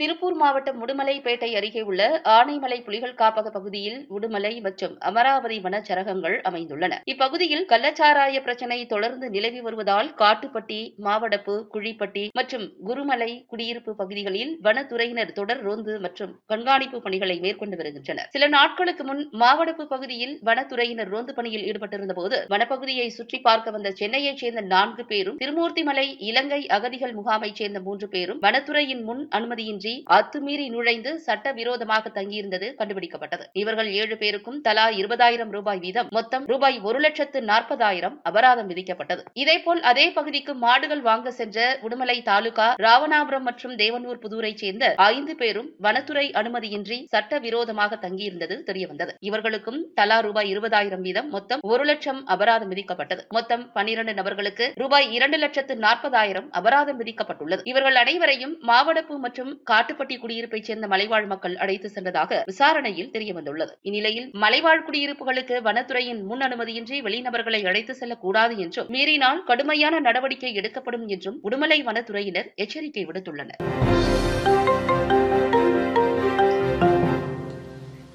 திருப்பூர் மாவட்டம் உடுமலைப்பேட்டை அருகே உள்ள ஆனைமலை புலிகள் காப்பக பகுதியில் உடுமலை மற்றும் அமராவதி வனச்சரகங்கள் அமைந்துள்ளன. இப்பகுதியில் கள்ளச்சாராய பிரச்சினை தொடர்ந்து நிலவி வருவதால் காட்டுப்பட்டி மாவடப்பு குழிப்பட்டி மற்றும் குருமலை குடியிருப்பு பகுதிகளில் வனத்துறையினர் தொடர் ரோந்து மற்றும் கண்காணிப்பு பணிகளை மேற்கொண்டு வருகின்றனர். சில நாட்களுக்கு முன் மாவடப்பு பகுதியில் வனத்துறையினர் ரோந்து பணியில் ஈடுபட்டிருந்த போது வனப்பகுதியை சுற்றி பார்க்க வந்த சென்னையைச் சேர்ந்த நான்கு பேரும் திருமூர்த்திமலை இலங்கை அகதிகள் முகாமைச் சேர்ந்த மூன்று பேரும் வனத்துறையின் முன் அனுமதியின்றி அத்துமீறி நுழைந்து சட்டவிரோதமாக தங்கியிருந்தது கண்டுபிடிக்கப்பட்டது. இவர்கள் ஏழு பேருக்கும் தலா இருபதாயிரம் ரூபாய் வீதம். மொத்தம் ரூபாய் ஒரு லட்சத்து நாற்பதாயிரம் அபராதம் விதிக்கப்பட்டது. இதேபோல் அதே பகுதிக்கு மாடுகள் வாங்க சென்ற உடுமலை தாலுகா ராவணாபுரம் மற்றும் தேவனூர் புதூரைச் சேர்ந்த ஐந்து பேரும் வனத்துறை அனுமதியின்றி சட்டவிரோதமாக தங்கியிருந்தது தெரியவந்தது. இவர்களுக்கும் தலா ரூபாய் இருபதாயிரம் வீதம். மொத்தம் ஒரு லட்சம் அபராதம் விதிக்கப்பட்டது. மொத்தம் பனிரண்டு நபர்களுக்கு ரூபாய் இரண்டு லட்சத்து நாற்பதாயிரம் அபராதம் விதிக்கப்பட்டுள்ளது. இவர்கள் அனைவரையும் மாவடப்பு மற்றும் காட்டுப்பட்டி குடியிருப்பைச் சேர்ந்த மலைவாழ் மக்கள் அடைத்து சென்றதாக விசாரணையில் தெரியவந்துள்ளது. இந்நிலையில் மலைவாழ் குடியிருப்புகளுக்கு வனத்துறையின் முன் அனுமதியின்றி வெளிநபர்களை அழைத்து செல்லக்கூடாது என்றும் மீறினால் கடுமையான நடவடிக்கை எடுக்கப்படும் என்றும் உடுமலை வனத்துறையினர் எச்சரிக்கை விடுத்துள்ளனர்.